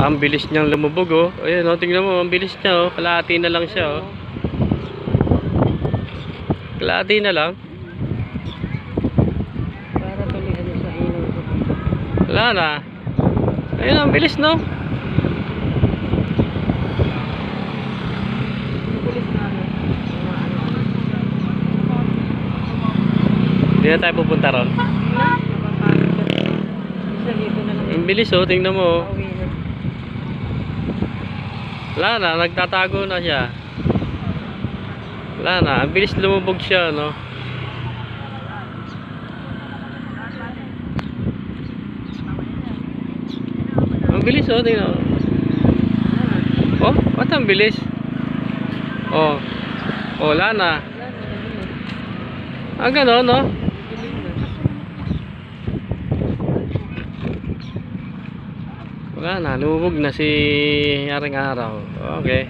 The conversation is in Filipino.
Ang bilis niyang lumubog oh. Ayun oh, tingnan mo, ang bilis niya oh. Kalahati na lang siya oh. Kalahati na lang. Para tuloy ano sa ko. Wala na. Ayun, ang bilis no. Ano. Hindi na tayo pupunta ron. Ang bilis oh, tingnan mo oh. Wala na, nagtatago na siya. Wala na, ang bilis lumubog siya, no? Ang bilis, oh, tingnan. mo. Oh, ba't ang bilis? Oh, oh, wala na. Ganun. Ah, gano'n, no? Dilim na. Wala na, na si Yaring Araw. Okay.